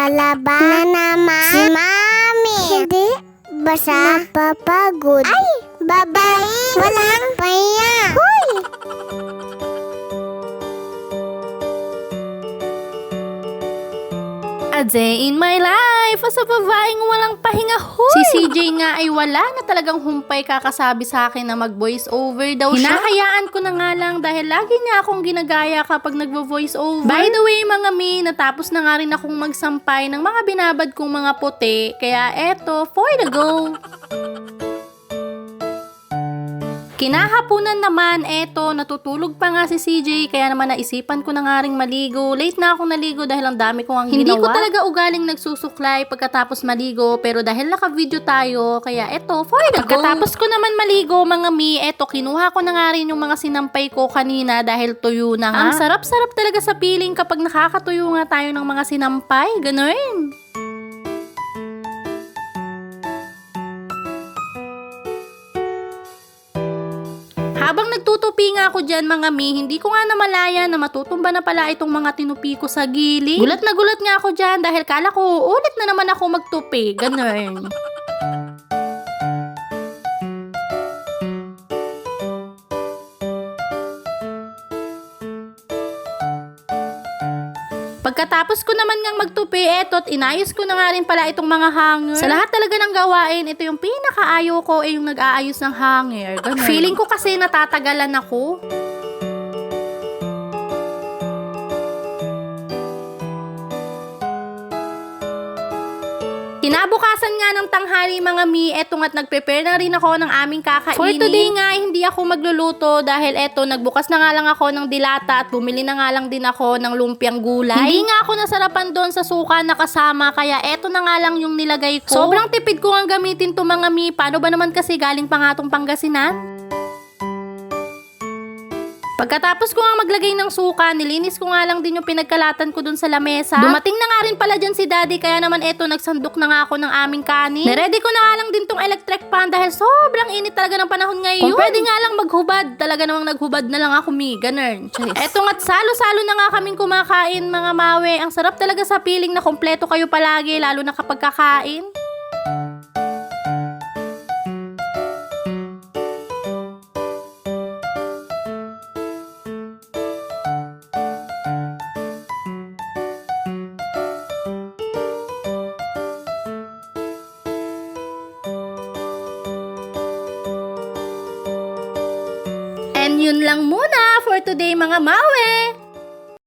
Lalaba na naman si Mami. Hindi basa napapagod. Ay! Babae! Walang A day in my life, sa babaeng walang pahinga, huy! Si CJ nga ay wala na talagang humpay kakasabi sa akin na mag-voice over daw siya. Hinahayaan ko na nga lang dahil lagi niya akong ginagaya kapag nagvo-voice over. By the way, mga mi, natapos na nga rin akong magsampay ng mga binabad kong mga puti, kaya eto, for the go! Kinahapunan naman, eto, natutulog pa nga si CJ, kaya naman naisipan ko na nga ring maligo. Late na ako naligo dahil ang dami ko ang Hindi ginawa. ko talaga ugaling nagsusuklay pagkatapos maligo, pero dahil naka-video tayo, kaya eto, for the Pagkatapos ko naman maligo, mga mi, eto, kinuha ko na nga rin yung mga sinampay ko kanina dahil tuyo na nga. Ang sarap-sarap talaga sa piling kapag nakakatuyo nga tayo ng mga sinampay, ganun. Habang nagtutupi nga ako dyan mga mi, hindi ko nga namalaya na matutumba na pala itong mga tinupi ko sa gilid. Gulat na gulat nga ako dyan dahil kala ko ulit na naman ako magtupi. Ganun. Pagkatapos ko naman ngang magtupi, eto't inayos ko na nga rin pala itong mga hanger. Sa lahat talaga ng gawain, ito yung pinakaayo ko ay yung nag-aayos ng hanger. Ganun. Feeling ko kasi natatagalan ako. Kinabukasan nga ng tanghali mga mi, eto nga't nag-prepare na rin ako ng aming kakainin. For today nga, hindi ako magluluto dahil eto, nagbukas na nga lang ako ng dilata at bumili na nga lang din ako ng lumpiang gulay. Hindi nga ako nasarapan doon sa suka na kasama, kaya eto na nga lang yung nilagay ko. Sobrang tipid ko ang gamitin to mga mi. Paano ba naman kasi galing pa nga tong Pangasinan? Pagkatapos ko nga maglagay ng suka, nilinis ko nga lang din yung pinagkalatan ko dun sa lamesa. Dumating na nga rin pala dyan si daddy, kaya naman eto, nagsandok na nga ako ng aming kanin. Neready ko na nga lang din tong electric pan dahil sobrang init talaga ng panahon ngayon. Kung pwede nga lang maghubad, talaga namang naghubad na lang ako, mi. Ganun. Charis. Eto nga't salo-salo na nga kaming kumakain, mga mawe. Ang sarap talaga sa piling na kompleto kayo palagi, lalo na kapag kakain. Yun lang muna for today mga mawe.